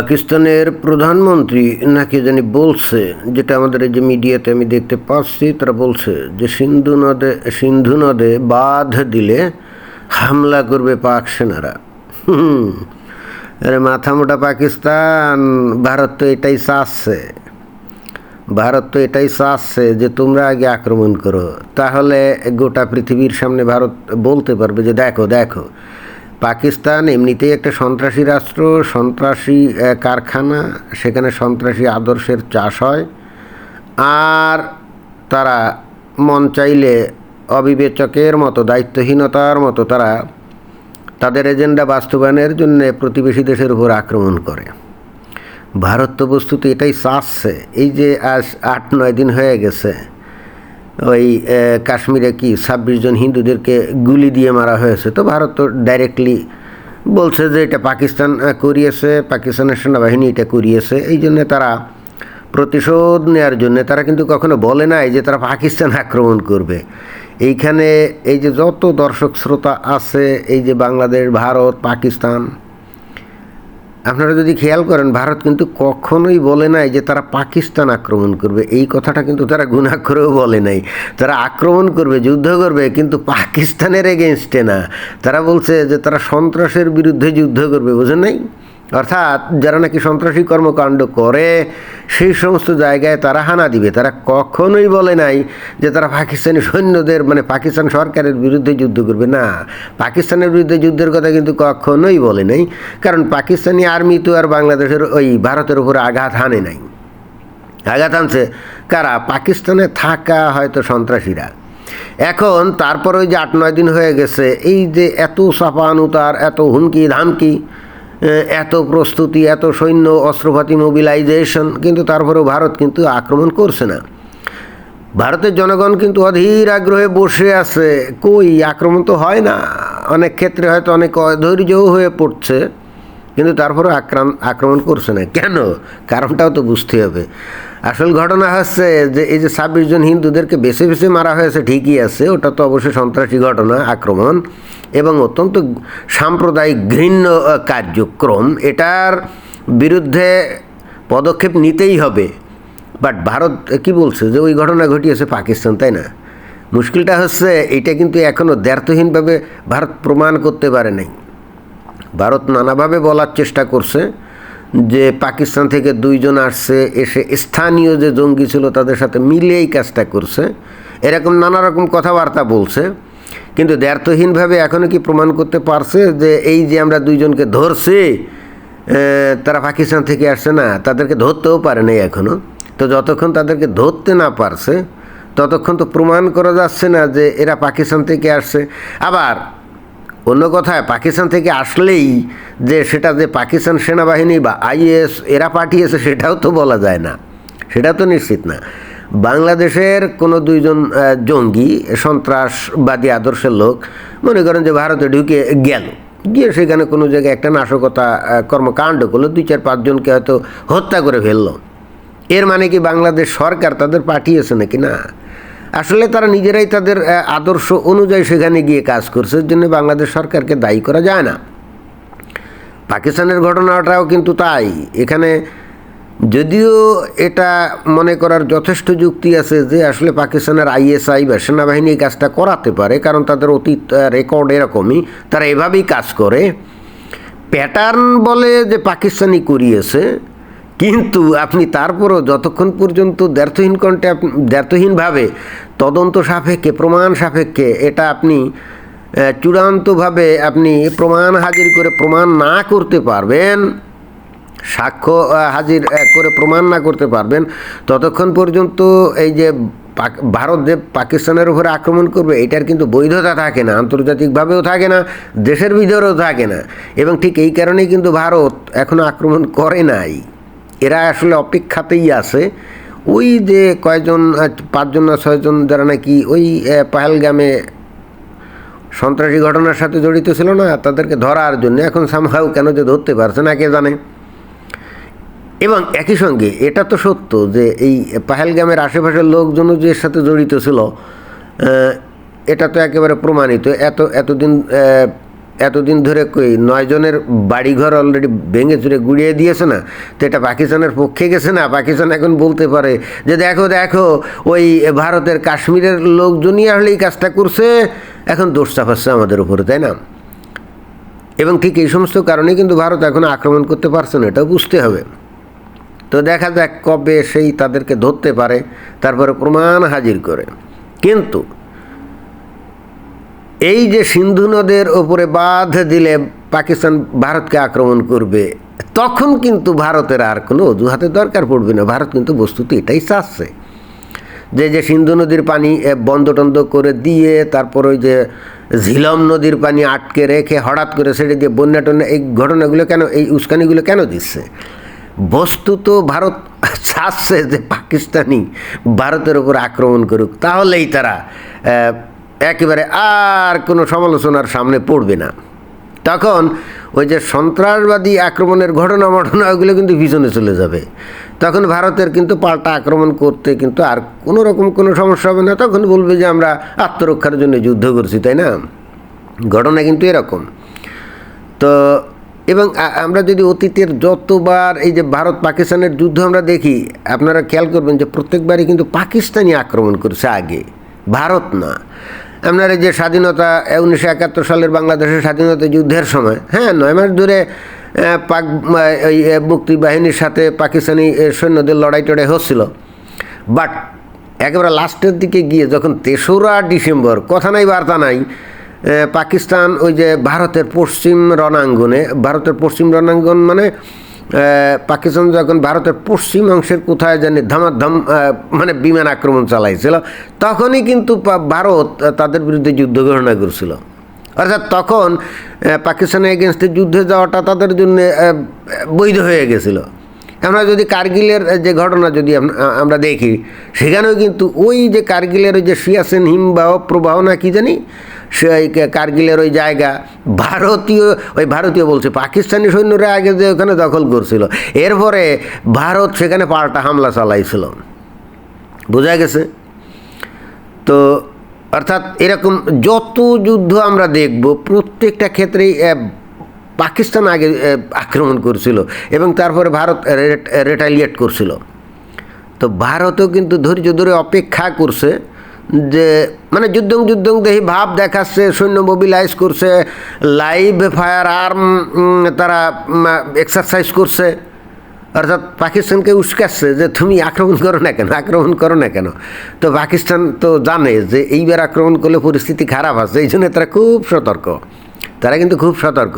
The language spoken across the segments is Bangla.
পাকিস্তানের প্রধানমন্ত্রী নাকি জানি বলছে, যেটা আমাদের এই যে মিডিয়াতে আমি দেখতে পাচ্ছি, তারা বলছে যে সিন্ধু নদে সিন্ধু নদে বাঁধ দিলে হামলা করবে পাক সেনারা। আরে মাথা মোটা পাকিস্তান, ভারত তো এটাই চাচ্ছে। ভারত তো এটাই চাচ্ছে যে তোমরা আগে আক্রমণ করো। তাহলে গোটা পৃথিবীর সামনে ভারত বলতে পারবে যে দেখো দেখো পাকিস্তান এমনিতেই একটা সন্ত্রাসী রাষ্ট্র, সন্ত্রাসী কারখানা, সেখানে সন্ত্রাসী আদর্শের চাষ হয়। আর তারা মন চাইলে অবিবেচকের মতো, দায়িত্বহীনতার মতো তারা তাদের এজেন্ডা বাস্তবায়নের জন্য প্রতিবেশী দেশের উপর আক্রমণ করে। ভারত তো বস্তুতে এটাই চাচ্ছে। এই যে আজ আট, নয় দিন হয়ে গেছে ওই কাশ্মীরে কি ছাব্বিশ জন হিন্দুদেরকে গুলি দিয়ে মারা হয়েছে? তো ভারত তো ডাইরেক্টলি বলছে যে এটা পাকিস্তান করিয়েছে, পাকিস্তানের সেনাবাহিনী এটা করিয়েছে। এই জন্যে তারা প্রতিশোধ নেওয়ার জন্য তারা কিন্তু কখনো বলে নাই যে তারা পাকিস্তান আক্রমণ করবে। এইখানে এই যে যত দর্শক, শ্রোতা আছে, এই যে বাংলাদেশ, ভারত, পাকিস্তান আপনারা যদি খেয়াল করেন, ভারত কিন্তু কখনোই বলে নাই যে তারা পাকিস্তান আক্রমণ করবে। এই কথাটা কিন্তু তারা গুণা করেও বলে নাই। তারা আক্রমণ করবে, যুদ্ধ করবে, কিন্তু পাকিস্তানের এগেনস্টে না। তারা বলছে যে তারা সন্ত্রাসের বিরুদ্ধে যুদ্ধ করবে, বোঝেন নাই? অর্থাৎ যারা নাকি সন্ত্রাসী কর্মকাণ্ড করে, সেই সমস্ত জায়গায় তারা হানা দিবে। তারা কখনোই বলে নাই যে তারা পাকিস্তানি সৈন্যদের মানে পাকিস্তান সরকারের বিরুদ্ধে যুদ্ধ করবে। না, পাকিস্তানের বিরুদ্ধে যুদ্ধের কথা কিন্তু কখনোই বলে নাই। কারণ পাকিস্তানি আর্মি তো আর বাংলাদেশের ওই ভারতের উপরে আঘাত হানে নাই। আঘাত আনছে কারা? পাকিস্তানে থাকা হয়তো সন্ত্রাসীরা। এখন তারপর ওই যে আট, নয় দিন হয়ে গেছে, এই যে এত চাপানুতার, এত হুমকি ধামকি এত প্রস্তুতি, এত সৈন্য, অস্ত্রপাতি মোবিলাইজেশন কিন্তু তারপরেও ভারত কিন্তু আক্রমণ করছে না। ভারতের জনগণ কিন্তু অধীর আগ্রহে বসে আছে। কই, আক্রমণ তো হয় না। অনেক ক্ষেত্রে হয়তো অনেক অধৈর্যও হয়ে পড়ছে, কিন্তু তারপরে আক্রাম আক্রমণ করছে না। কেন? কারণটাও তো বুঝতে হবে। আসল ঘটনা হচ্ছে যে, এই যে ছাব্বিশ জন হিন্দুদেরকে বেছে বেছে মারা হয়েছে ঠিকই আছে, ওটা তো অবশ্যই সন্ত্রাসী ঘটনা, আক্রমণ। এবং অত্যন্ত সাম্প্রদায়িক ঘৃণ্য কার্যক্রম, এটার বিরুদ্ধে পদক্ষেপ নিতেই হবে। বাট ভারত কি বলছে যে ওই ঘটনা ঘটিয়েছে পাকিস্তান, তাই না? মুশকিলটা হচ্ছে এটা কিন্তু এখনও দ্ব্যর্থহীনভাবে ভারত প্রমাণ করতে পারে নাই। ভারত নানাভাবে বলার চেষ্টা করছে যে পাকিস্তান থেকে দুইজন আসছে, এসে স্থানীয় যে জঙ্গি ছিল তাদের সাথে মিলে এই কাজটা করছে। এরকম নানা রকম কথাবার্তা বলছে। কিন্তু দ্ব্যর্থহীনভাবে এখনও কি প্রমাণ করতে পারছে যে এই যে আমরা দুইজনকে ধরছি তারা পাকিস্তান থেকে আসছে? না, তাদেরকে ধরতেও পারে নাই এখনও তো যতক্ষণ তাদেরকে ধরতে না পারছে, ততক্ষণ তো প্রমাণ করা যাচ্ছে না যে এরা পাকিস্তান থেকে আসছে। আবার, অন্য কথায়, পাকিস্তান থেকে আসলেই যে সেটা যে পাকিস্তান সেনাবাহিনী বা আইএস এরা পাঠিয়েছে, সেটাও তো বলা যায় না। সেটা তো নিশ্চিত না। বাংলাদেশের কোনো দুইজন জঙ্গি, সন্ত্রাসবাদী আদর্শের লোক মনে করেন যে ভারতে ঢুকে গেল। গিয়ে সেখানে কোনো জায়গায় একটা নাশকতা কর্মকাণ্ড করল, দুই চার পাঁচজনকে হয়তো হত্যা করে ফেলল। এর মানে কি বাংলাদেশ সরকার তাদের পাঠিয়েছে নাকি? না। আসলে তারা নিজেরাই তাদের আদর্শ অনুযায়ী সেখানে গিয়ে কাজ করছে জন্য বাংলাদেশ সরকারকে দায়ী করা যায় না। পাকিস্তানের ঘটনাটাও কিন্তু তাই। এখানে যদিও এটা মনে করার যথেষ্ট যুক্তি আছে যে আসলে পাকিস্তানের আইএসআই বা সেনাবাহিনী এই কাজটা করাতে পারে, কারণ তাদের অতীত রেকর্ড এরকমই। তারা এভাবেই কাজ করে। প্যাটার্ন বলে যে পাকিস্তানি করিয়েছে কিন্তু আপনি তারপরও যতক্ষণ পর্যন্ত দ্ব্যর্থহীন কণ্ঠে দ্ব্যর্থহীনভাবে, তদন্ত সাপেক্ষে, প্রমাণ সাপেক্ষে এটা আপনি চূড়ান্তভাবে আপনি প্রমাণ হাজির করে প্রমাণ না করতে পারবেন সাক্ষ্য হাজির করে প্রমাণ না করতে পারবেন, ততক্ষণ পর্যন্ত এই যে ভারত যে পাকিস্তানের উপরে আক্রমণ করবে, এটার কিন্তু বৈধতা থাকে না, আন্তর্জাতিকভাবেও থাকে না, দেশের ভিতরেও থাকে না। এবং ঠিক এই কারণেই কিন্তু ভারত এখনও আক্রমণ করে নাই। এরা আসলে অপেক্ষাতেই আছে। ওই যে কয়জন পাঁচজন না ছয়জন যারা নাকি ওই পাহেলগামে সন্ত্রাসী ঘটনার সাথে জড়িত ছিল না, তাদেরকে ধরার জন্য এখন সামহাও কেন যে ধরতে পারছে না, কে জানে। এবং একই সঙ্গে এটা তো সত্য যে এই পাহেলগামের আশেপাশের লোকজনও যে এর সাথে জড়িত ছিল এটা তো একেবারে প্রমাণিত। এত, এতদিন এতদিন ধরে কই নয় জনের বাড়িঘর অলরেডি ভেঙে চুরে গুড়িয়ে দিয়েছে না? তো এটা পাকিস্তানের পক্ষে গেছে না? পাকিস্তান এখন বলতে পারে যে দেখো দেখো, ওই ভারতের কাশ্মীরের লোকজনই আসলে এই কাজটা করছে, এখন দোষ চাপাচ্ছে আমাদের উপরে, তাই না? এবং ঠিক এই সমস্ত কারণেই কিন্তু ভারত এখন আক্রমণ করতে পারছে না, এটাও বুঝতে হবে। তো দেখা যাক কবে সেই তাদেরকে ধরতে পারে তারপরে প্রমাণ হাজির করে। কিন্তু এই যে সিন্ধু নদের ওপরে বাঁধ দিলে পাকিস্তান ভারতকে আক্রমণ করবে তখন কিন্তু ভারতের আর কোনো অজুহাতের দরকার পড়বে না। ভারত কিন্তু বস্তুতে এটাই চাচ্ছে। যে যে সিন্ধু নদীর পানি এ, বন্ধ টন্ধ করে দিয়ে তারপর ওই যে ঝিলম নদীর পানি আটকে রেখে হঠাৎ করে ছেড়ে দিয়ে বন্যা টন্যা এই ঘটনাগুলো কেন এই উস্কানিগুলো কেন দিচ্ছে? বস্তুত ভারত চাচ্ছে যে পাকিস্তানি ভারতের উপর আক্রমণ করুক, তাহলেই তারা একেবারে আর কোনো সমালোচনার সামনে পড়বে না। তখন ওই যে সন্ত্রাসবাদী আক্রমণের ঘটনা ঘটনা ওগুলো কিন্তু পিছনে চলে যাবে। তখন ভারতের কিন্তু পাল্টা আক্রমণ করতে কিন্তু আর কোনো রকম কোনো সমস্যা হবে না। তখন বলবে যে আমরা আত্মরক্ষার জন্য যুদ্ধ করছি, তাই না? ঘটনা কিন্তু এরকম। তো এবং আমরা যদি অতীতের যতবার এই যে ভারত পাকিস্তানের যুদ্ধ আমরা দেখি, আপনারা খেয়াল করবেন যে প্রত্যেকবারই কিন্তু পাকিস্তানি আক্রমণ করেছে আগে, ভারত না। আপনার এই যে স্বাধীনতা, উনিশশো একাত্তর সালের বাংলাদেশের স্বাধীনতা যুদ্ধের সময় হ্যাঁ নয় মাস ধরে পাক মুক্তি বাহিনীর সাথে পাকিস্তানি সৈন্যদের লড়াই টড়াই হচ্ছিল। বাট, একেবারে লাস্টের দিকে গিয়ে যখন তেসরা ডিসেম্বর, কথা নাই, বার্তা নাই পাকিস্তান ওই যে ভারতের পশ্চিম রণাঙ্গনে, ভারতের পশ্চিম রণাঙ্গন মানে পাকিস্তান যখন ভারতের পশ্চিম অংশের কোথায় জানি ধামাধাম মানে বিমান আক্রমণ চালাইছিল, তখনই কিন্তু ভারত তাদের বিরুদ্ধে যুদ্ধ ঘোষণা করছিল। অর্থাৎ তখন পাকিস্তানের এগেনস্টে যুদ্ধে যাওয়াটা তাদের জন্য বৈধ হয়ে গেছিল। আমরা যদি কার্গিলের যে ঘটনা যদি আমরা দেখি, সেখানেও কিন্তু ওই যে কার্গিলের ওই যে সিয়াসেন হিমবাহ প্রবাহ না কি জানি সেই কা- কার্গিলের ওই জায়গা, ভারতীয়, ওই ভারতীয় বলছে, পাকিস্তানি সৈন্যরা আগে যে ওখানে দখল করছিল, এরপরে ভারত সেখানে পাল্টা হামলা চালাইছিল। বোঝা গেছে? তো, অর্থাৎ এরকম যত যুদ্ধ আমরা দেখব, প্রত্যেকটা ক্ষেত্রেই পাকিস্তান আগে আক্রমণ করছিল এবং তারপরে ভারত রেটালিয়েট করছিল। তো ভারতও কিন্তু ধৈর্য ধরে অপেক্ষা করছে। যে মানে যুদ্ধং যুদ্ধং দেহি ভাব দেখাচ্ছে, সৈন্য মোবিলাইজ করছে লাইভ ফায়ার আর্ম তারা এক্সারসাইজ করছে। অর্থাৎ পাকিস্তানকে উস্কাচ্ছে যে, তুমি আক্রমণ করো না কেন? আক্রমণ করো না কেন? তো পাকিস্তান তো জানে যে, এইবার আক্রমণ করলে পরিস্থিতি খারাপ আছে, এই জন্য তারা খুব সতর্ক। তারা কিন্তু খুব সতর্ক।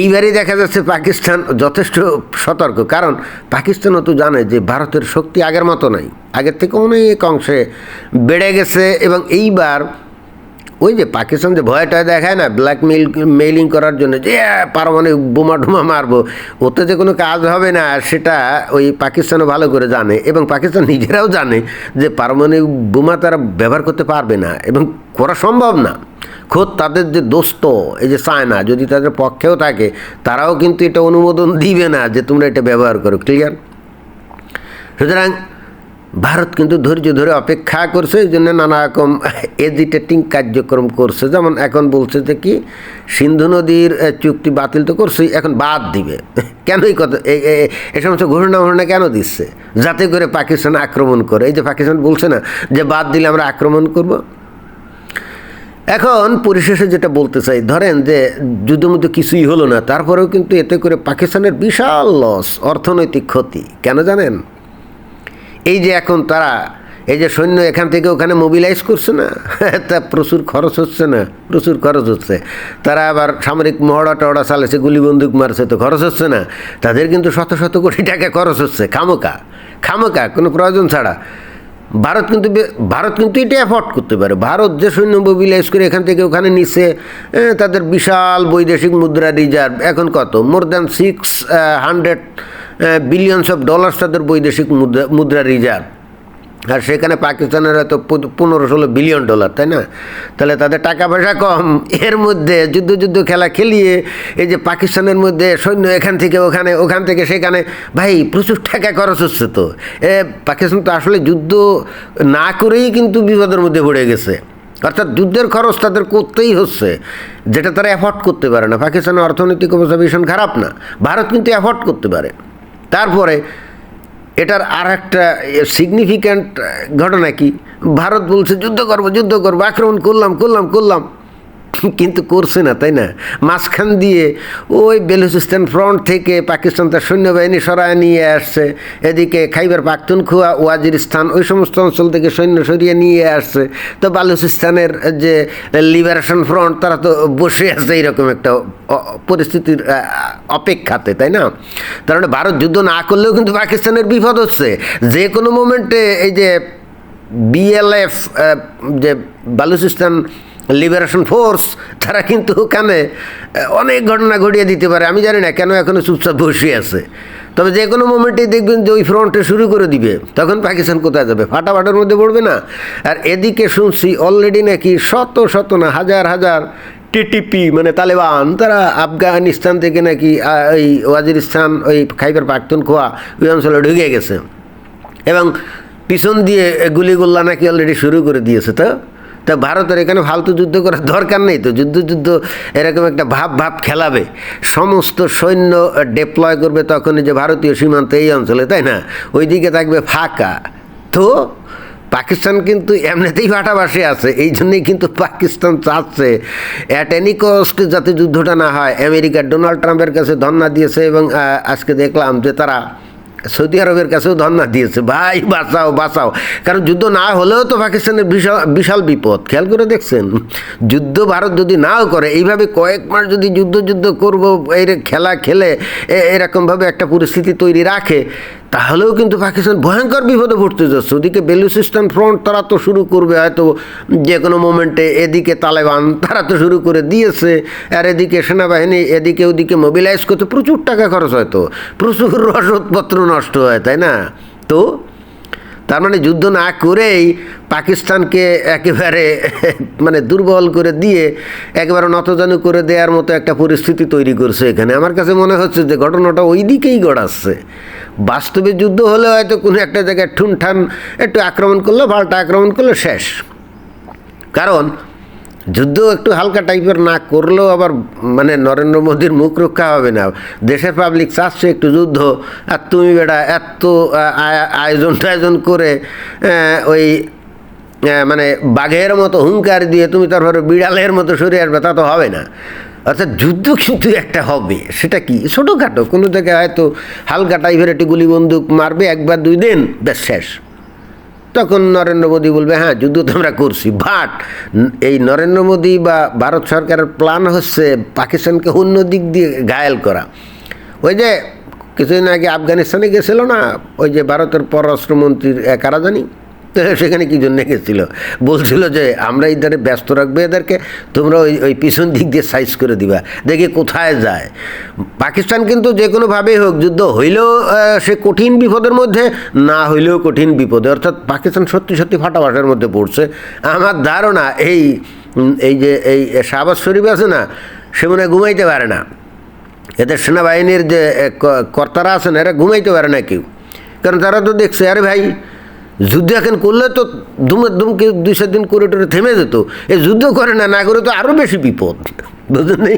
এইবারই দেখা যাচ্ছে পাকিস্তান যথেষ্ট সতর্ক। কারণ পাকিস্তানও তো জানে যে ভারতের শক্তি আগের মতো নাই। আগের থেকে অনেক অংশে বেড়ে গেছে এবং এইবার ওই যে পাকিস্তান যে ভয়টা দেখায় না ব্ল্যাক মেইল করার জন্য যে "এ, পারমাণবিক বোমা টোমা মারবো। ওতে যে কোনো কাজ হবে না সেটা ওই পাকিস্তানও ভালো করে জানে এবং পাকিস্তান নিজেরাও জানে যে পারমাণবিক বোমা তারা ব্যবহার করতে পারবে না এবং করা সম্ভব না। খোদ তাদের যে দোস্ত এই যে চায়না যদি তাদের পক্ষেও থাকে তারাও কিন্তু এটা অনুমোদন দিবে না যে তোমরা এটা ব্যবহার করো। ক্লিয়ার সুতরাং ভারত কিন্তু ধৈর্য ধরে অপেক্ষা করছে, এই জন্য নানা রকম এজিটেটিং কার্যক্রম করছে। যেমন এখন বলছে যে কি, সিন্ধু নদীর চুক্তি বাতিল তো করছেই, এখন বাদ দিবে। কেন এই কথা? এই সমস্ত ঘোষণা ঘোষণা কেন দিচ্ছে? যাতে করে পাকিস্তান আক্রমণ করে। এই যে পাকিস্তান বলছে না যে বাদ দিলে আমরা আক্রমণ করব? এখন পরিশেষে যেটা বলতে চাই, ধরেন যে যুদ্ধের মধ্যে কিছুই হলো না, তারপরেও কিন্তু এতে করে পাকিস্তানের বিশাল লস অর্থনৈতিক ক্ষতি। কেন জানেন? এই যে এখন তারা, এই যে সৈন্য এখান থেকে ওখানে মোবিলাইজ করছে না, তা প্রচুর খরচ হচ্ছে না, প্রচুর খরচ হচ্ছে। তারা আবার সামরিক মহড়া টহড়া চালাচ্ছে গুলি বন্দুক মারছে, তো খরচ হচ্ছে না। তাদের কিন্তু শত শত কোটি টাকা খরচ হচ্ছে খামোকা খামোকা কোনো প্রয়োজন ছাড়া। ভারত কিন্তু ভারত কিন্তু এটা অ্যাফোর্ড করতে পারে। ভারত যে সৈন্য মোবিলাইজ করে এখান থেকে ওখানে নিচ্ছে তাদের বিশাল বৈদেশিক মুদ্রা রিজার্ভ এখন কত? More than six hundred billions of dollars তাদের বৈদেশিক মুদ্রা মুদ্রা রিজার্ভ আর সেখানে পাকিস্তানের হয়তো পনেরো ষোলো বিলিয়ন ডলার তাই না? তাহলে তাদের টাকা পয়সা কম। এর মধ্যে যুদ্ধ যুদ্ধ খেলা খেলিয়ে এই যে পাকিস্তানের মধ্যে সৈন্য এখান থেকে ওখানে, ওখান থেকে সেখানে, ভাই প্রচুর টাকা খরচ হচ্ছে তো। এ, পাকিস্তান তো আসলে যুদ্ধ না করেই কিন্তু বিপদের মধ্যে পড়ে গেছে। অর্থাৎ যুদ্ধের খরচ তাদের করতেই হচ্ছে। যেটা তারা অ্যাফোর্ড করতে পারে না। পাকিস্তানের অর্থনৈতিক অবস্থা ভীষণ খারাপ না। ভারত কিন্তু অ্যাফোর্ড করতে পারে। তারপরে এটার আর একটা সিগনিফিক্যান্ট ঘটনা কি? ভারত বলছে, যুদ্ধ করব যুদ্ধ করব, আক্রমণ করলাম করলাম করলাম। কিন্তু করছে না, তাই না? মাঝখান দিয়ে ওই বেলুচিস্তান ফ্রন্ট থেকে পাকিস্তান তার সৈন্যবাহিনী সরায় নিয়ে আসছে। এদিকে খাইবার পাখতুনখোয়া, ওয়াজিরিস্তান, ওই সমস্ত অঞ্চল থেকে সৈন্য সরিয়ে নিয়ে আসছে। তো বালুচিস্তানের যে লিবারেশন ফ্রন্ট তারা তো বসে আছে এইরকম একটা পরিস্থিতির অপেক্ষাতে, তাই না? তার মানে ভারত যুদ্ধ না করলেও কিন্তু পাকিস্তানের বিপদ হচ্ছে। যে কোনো মোমেন্টে এই যে বিএলএফ যে বালুচিস্তান লিবারেশন ফোর্স তারা কিন্তু ওখানে অনেক ঘটনা ঘটিয়ে দিতে পারে। আমি জানি না কেন এখনও চুপচাপ বসে আছে। তবে যে কোনো মোমেন্টেই দেখবেন যে ওই ফ্রন্টে শুরু করে দিবে। তখন পাকিস্তান কোথায় যাবে? ফাটাফাটার মধ্যে পড়বে না? আর এদিকে শুনছি অলরেডি নাকি শত শত না, হাজার হাজার টিটিপি মানে তালেবান, তারা আফগানিস্তান থেকে নাকি ওই ওয়াজিরিস্তান, ওই খাইবার পাখতুনখোয়া ওই অঞ্চলে ঢুকে গেছে। এবং পিছন দিয়ে গুলিগুল্লা নাকি অলরেডি শুরু করে দিয়েছে, তো? তা ভারতের এখানে ফালতু যুদ্ধ করার দরকার নেই তো। যুদ্ধ যুদ্ধ এরকম একটা ভাব ভাব খেলাবে। সমস্ত সৈন্য ডেপ্লয় করবে তখনই যে ভারতীয় সীমান্ত এই অঞ্চলে, তাই না? ওইদিকে থাকবে ফাঁকা। তো পাকিস্তান কিন্তু এমনিতেই ফাটাবাসে আছে, এই জন্যেই কিন্তু পাকিস্তান চাচ্ছে। অ্যাট এনি কস্ট যাতে যুদ্ধটা না হয় আমেরিকার ডোনাল্ড ট্রাম্পের কাছে ধর্ণা দিয়েছে এবং আজকে দেখলাম যে তারা সৌদি আরবের কাছেও ধর্ণা দিয়েছে, ভাই, বাঁচাও বাঁচাও। কারণ যুদ্ধ না হলেও তো পাকিস্তানের বিশাল বিশাল বিপদ। খেয়াল করে দেখছেন? যুদ্ধ ভারত যদি নাও করে, এইভাবে কয়েক মাস যদি যুদ্ধ যুদ্ধ করব, এই খেলা খেলে এরকমভাবে একটা পরিস্থিতি তৈরি রাখে তাহলেও কিন্তু পাকিস্তান ভয়ঙ্কর বিপদে পড়তে যাচ্ছে। ওদিকে বেলুচিস্তান ফ্রন্ট তারা তো শুরু করবে, হয়তো যে কোনো মোমেন্টে এদিকে তালেবান তারা তো শুরু করে দিয়েছে। আর এদিকে সেনাবাহিনী, এদিকে ওদিকে মোবিলাইজ করতে প্রচুর টাকা খরচ হয়তো প্রচুর রসদপত্র নষ্ট হয়, তাই না? তো তার মানে যুদ্ধ না করেই পাকিস্তানকে একেবারে মানে দুর্বল করে দিয়ে একেবারে নতজানু করে দেওয়ার মতো একটা পরিস্থিতি তৈরি করছে এখানে। আমার কাছে মনে হচ্ছে যে ঘটনাটা ওই দিকেই গড়াচ্ছে। বাস্তবে যুদ্ধ হলে হয়তো কোনো একটা জায়গায় ঠুনঠান একটু আক্রমণ করল, পাল্টা আক্রমণ করল, শেষ। কারণ যুদ্ধ একটু হালকা টাইপের না করলেও আবার মানে নরেন্দ্র মোদীর মুখ রক্ষা হবে না। দেশের পাবলিক চাচ্ছে একটু যুদ্ধ। আর তুমি বেটা এত আয়োজন টায়োজন করে ওই মানে বাঘের মতো হুঙ্কার দিয়ে তুমি তারপরে বিড়ালের মতো সরে আসবে, তা তো হবে না। অর্থাৎ যুদ্ধ কিন্তু একটা হবে, সেটা কি? ছোটোখাটো, কোনো জায়গায় হয়তো হালকা টাইপের একটি গুলি বন্দুক মারবে একবার দুই দিন, ব্যাস শেষ। তখন নরেন্দ্র মোদী বলবে হ্যাঁ যুদ্ধ তো আমরা করছি বাট এই নরেন্দ্র মোদী বা ভারত সরকারের প্ল্যান হচ্ছে পাকিস্তানকে অন্য দিক দিয়ে ঘায়াল করা। ওই যে কিছুদিন আগে আফগানিস্তানে গেছিল না, ওই যে ভারতের পররাষ্ট্রমন্ত্রীর কারা জানি? সেখানে কি জন্য গেছিল? বলছিল যে, আমরা এদের ব্যস্ত রাখবে এদেরকে, তোমরা ওই ওই পিছন দিক দিয়ে সাইজ করে দিবা, দেখি কোথায় যায়। পাকিস্তান কিন্তু যে কোনোভাবেই হোক, যুদ্ধ হইলেও সে কঠিন বিপদের মধ্যে, না হইলেও কঠিন বিপদে। অর্থাৎ পাকিস্তান সত্যি সত্যি ফাটাফাটের মধ্যে পড়ছে। আমার ধারণা এই এই যে, এই শাহবাজ শরীফ আছে না, সে মনে ঘুমাইতে পারে না। এদের সেনাবাহিনীর যে কর্তারা আছেন, এরা ঘুমাইতে পারে না কেউ। কারণ তারা তো দেখছে, আরে ভাই যুদ্ধ এখন করলে তো দুমে দুমকে দুই চার দিন করে টোরে থেমে যেত। এ যুদ্ধ করে না না করে তো আরও বেশি বিপদ। বুঝলেন?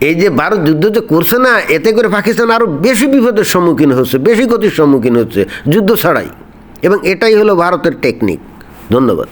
এই যে ভারত যুদ্ধ যে করছে না, এতে করে পাকিস্তান আরও বেশি বিপদের সম্মুখীন হচ্ছে, বেশি ক্ষতির সম্মুখীন হচ্ছে যুদ্ধ ছাড়াই। এবং এটাই হলো ভারতের টেকনিক ধন্যবাদ।